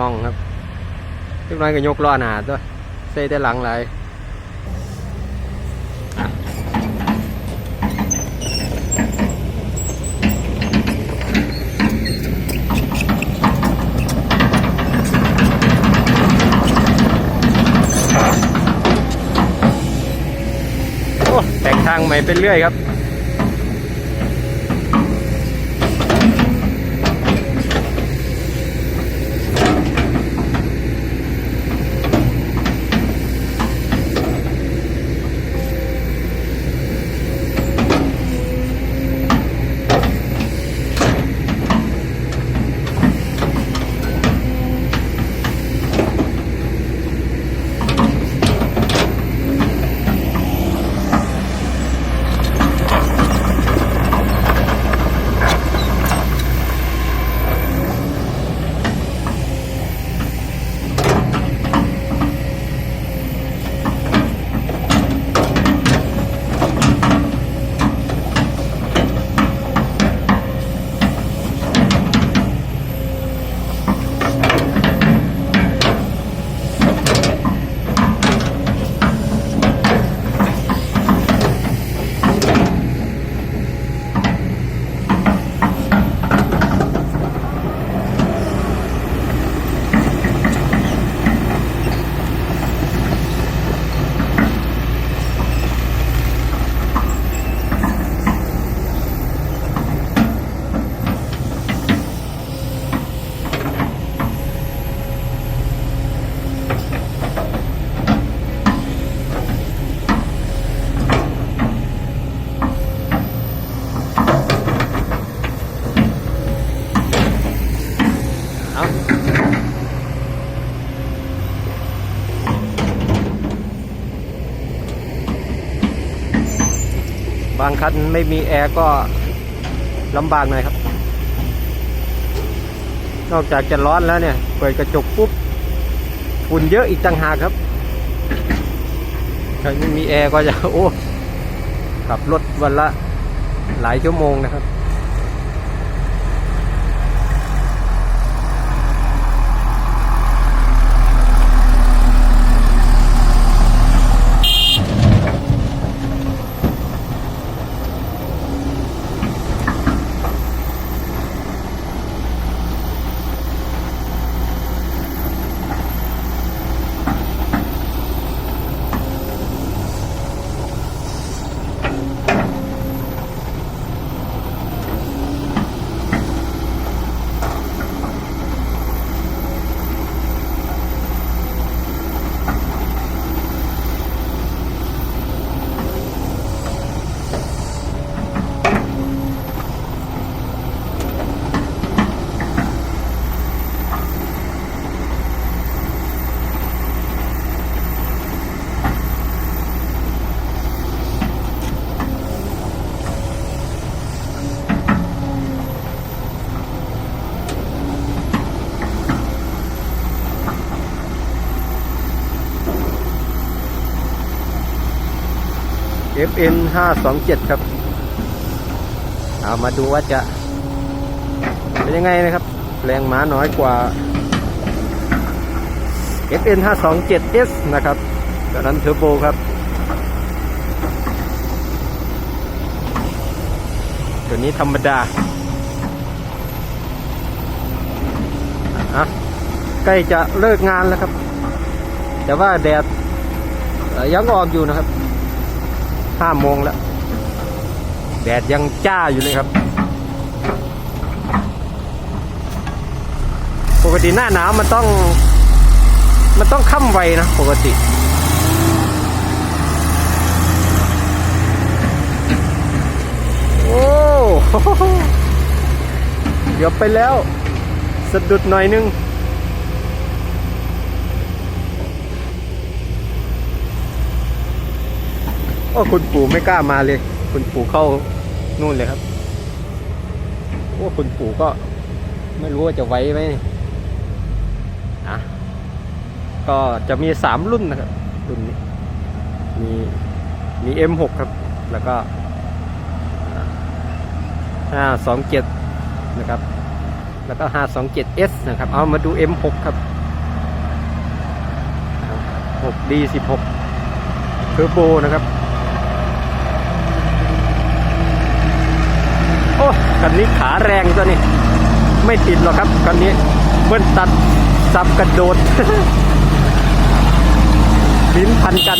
งองครับทุกน้อยก็ยกล้อหนาตัวใส่แต่หลังไหลยโอ้แต่งทางใหม่ไปเรื่อยครับ บางคันไม่มีแอร์ก็ลำบากหน่อยครับ นอกจากจะร้อนแล้วเนี่ย เปิดกระจกปุ๊บ ฝุ่นเยอะอีกต่างหากครับถ้าไม่มีแอร์ก็จะโอ้ขับรถวันละหลายชั่วโมงนะครับ FN 527 ครับ เอามาดูว่าจะ เป็นยังไงนะครับ แรงม้าน้อยกว่า FN 527S นะครับตอนนั้นเทอร์โบครับ ตัวนี้ธรรมดาอะใกล้จะเลิกงานแล้วครับ แต่ว่าแดดยังออกอยู่นะครับ ห้าโมงแล้ว แดดยังจ้าอยู่เลยครับ ปกติหน้าหนาวมันต้อง มันต้องค่ำไวนะปกติโอ้เดี๋ยวไปแล้ว สะดุดหน่อยนึง โอ้คุณปู่ไม่กล้ามาเลย คุณปู่เข้านู่นเลยครับโอ้คุณปู่ก็ ไม่รู้ว่าจะไว้ไหมอะก็จะมีสามรุ่นนะครับรุ่นนี้มีมี M6 ครับ แล้วก็ห้าสองเจ็ดนะครับ แล้วก็ 527S นะครับ เอามาดู M6 ครับ 6D16 เทอร์โบนะครับ โอ้ คันนี้ขาแรงตัวนี้ ไม่ติดหรอกครับคันนี้เบิ้ลตัดสับกระโดดลิ้นพันกัน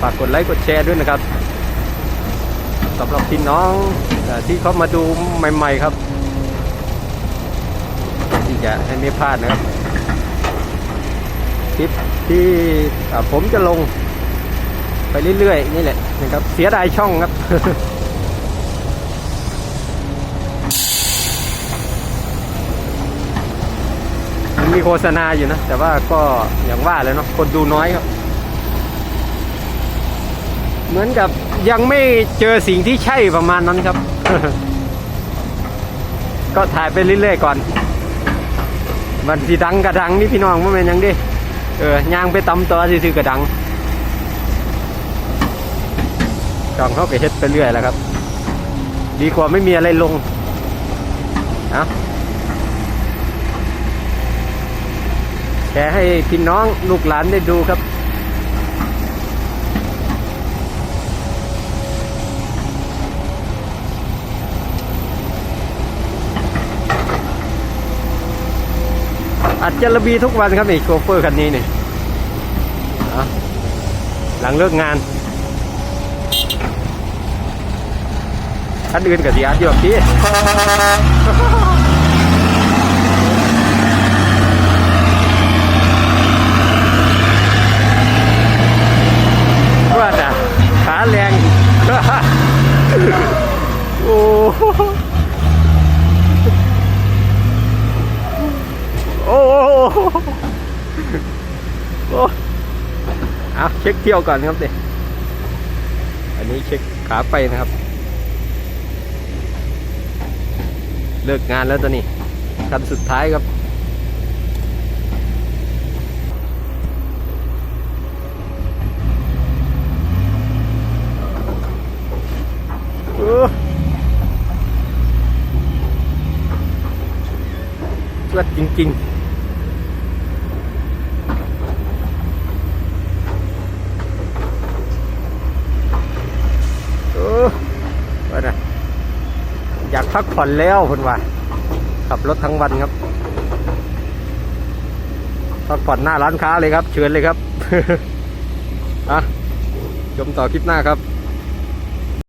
ฝากกดไลค์กดแชร์ด้วยนะครับสำหรับพี่น้องที่เขามาดูใหม่ ๆ ครับ ที่จะให้ไม่พลาดนะครับ ลิปที่ผมจะลงไปเรื่อยๆ นี่แหละนะครับ เสียดายช่องครับมันมีโฆษณาอยู่นะ แต่ว่าก็อย่างว่าเลยเนาะคนดูน้อยครับ เหมือนกับยังไม่เจอสิ่งที่ใช่ประมาณนั้นครับ ก็ถ่ายไปเรื่อยๆก่อน มันสีดังกระดังนี่พี่น้องว่าเป็นยังดิ เออย่างไปตำตัวซื่อๆกระดังจองเขาไปเฮ็ดไปเรื่อยแล้วครับ ดีกว่าไม่มีอะไรลงนะแชร์ให้พี่น้องลูกหลานได้ดูครับ อัดจระบีทุกวันครับนี่โชเฟอร์คันนี้นี่หลังเลิกงานคันอื่นกับสีอัดอยู่แบบนี้ว่าแต่ขาแรง โอ้โห โอ้ โอ้เอาเช็คเที่ยวก่อนครับเด็อันนี้เช็คขาไปนะครับ เลิกงานแล้วตอนนี้คันสุดท้ายครับโอ้เลือดจริง ๆ เออว่านะอยาก พักผ่อนแล้วคนว่าขับรถทั้งวันครับพักผ่อนหน้าร้านค้าเลยครับ เชิญเลยครับอะชมต่อคลิปหน้าครับ